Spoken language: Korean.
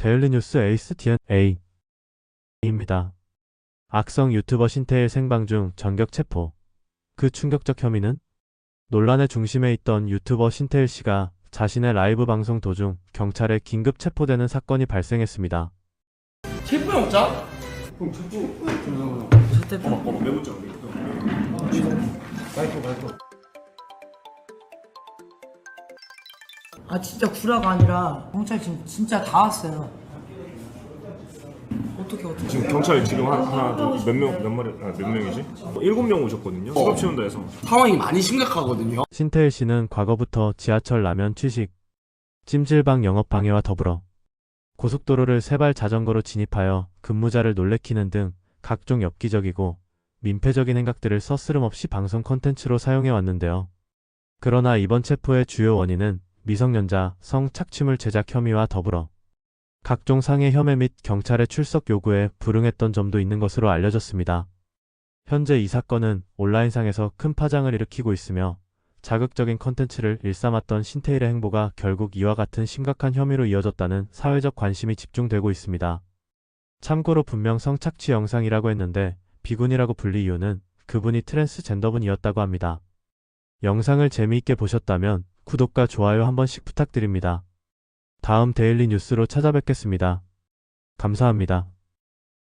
데일리 뉴스 에이스 DNA 입니다. 악성 유튜버 신태일 생방 중 전격 체포. 그 충격적 혐의는 논란의 중심에 있던 유튜버 신태일 씨가 자신의 라이브 방송 도중 경찰에 긴급 체포되는 사건이 발생했습니다. 체포 영장? 그럼 체포 그러면 체포 어 메모장 메모장 마이크 마이크 아 진짜 구라가 아니라 경찰 지금 진짜 다 왔어요 어떻게 어떻게 지금 경찰 지금 한, 하나 몇명몇 마리 아, 몇 명이지? 일곱 명 오셨거든요. 수갑 치운다 해서 상황이 많이 심각하거든요. 신태일 씨는 과거부터 지하철 라면 취식, 찜질방 영업 방해와 더불어 고속도로를 세발 자전거로 진입하여 근무자를 놀래키는 등 각종 엽기적이고 민폐적인 행각들을 서스름없이 방송 콘텐츠로 사용해 왔는데요. 그러나 이번 체포의 주요 원인은 미성년자 성착취물 제작 혐의와 더불어 각종 상해 혐의 및 경찰의 출석 요구에 불응했던 점도 있는 것으로 알려졌습니다. 현재 이 사건은 온라인상에서 큰 파장을 일으키고 있으며 자극적인 컨텐츠를 일삼았던 신태일의 행보가 결국 이와 같은 심각한 혐의로 이어졌다는 사회적 관심이 집중되고 있습니다. 참고로 분명 성착취 영상이라고 했는데 비군이라고 불리 이유는 그분이 트랜스젠더분이었다고 합니다. 영상을 재미있게 보셨다면 구독과 좋아요 한 번씩 부탁드립니다. 다음 데일리 뉴스로 찾아뵙겠습니다. 감사합니다.